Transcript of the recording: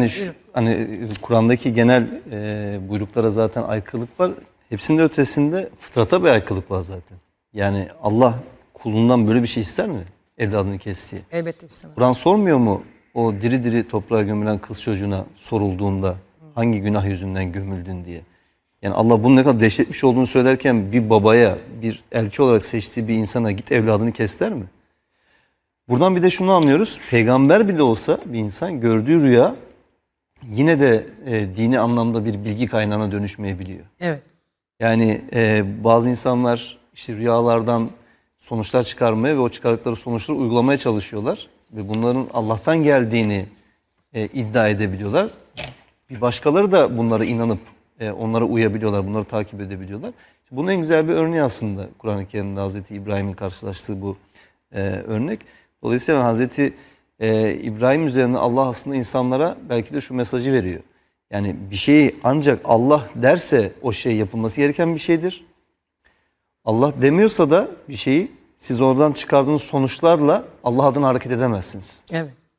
Yani şu, hani Kur'an'daki genel e, buyruklara zaten aykırılık var. Hepsinin ötesinde fıtrata bir aykırılık var zaten. Yani Allah kulundan böyle bir şey ister mi? Evladını kestiği. Elbette istemem. Kur'an sormuyor mu o diri diri toprağa gömülen kız çocuğuna sorulduğunda hangi günah yüzünden gömüldün diye. Yani Allah bunun ne kadar dehşet bir şey olduğunu söylerken bir babaya, bir elçi olarak seçtiği bir insana git evladını kes der mi? Buradan bir de şunu anlıyoruz. Peygamber bile olsa bir insan gördüğü rüya yine de e, dini anlamda bir bilgi kaynağına dönüşmeyebiliyor. Evet. Yani e, bazı insanlar işte rüyalardan sonuçlar çıkarmaya ve o çıkardıkları sonuçları uygulamaya çalışıyorlar. Ve bunların Allah'tan geldiğini e, iddia edebiliyorlar. Bir başkaları da bunlara inanıp e, onlara uyabiliyorlar, bunları takip edebiliyorlar. İşte bunun en güzel bir örneği aslında Kur'an-ı Kerim'de Hazreti İbrahim'in karşılaştığı bu e, örnek. Dolayısıyla Hazreti e, İbrahim üzerine Allah aslında insanlara belki de şu mesajı veriyor. Yani bir şeyi ancak Allah derse o şey yapılması gereken bir şeydir. Allah demiyorsa da bir şeyi siz oradan çıkardığınız sonuçlarla Allah adına hareket edemezsiniz. Evet.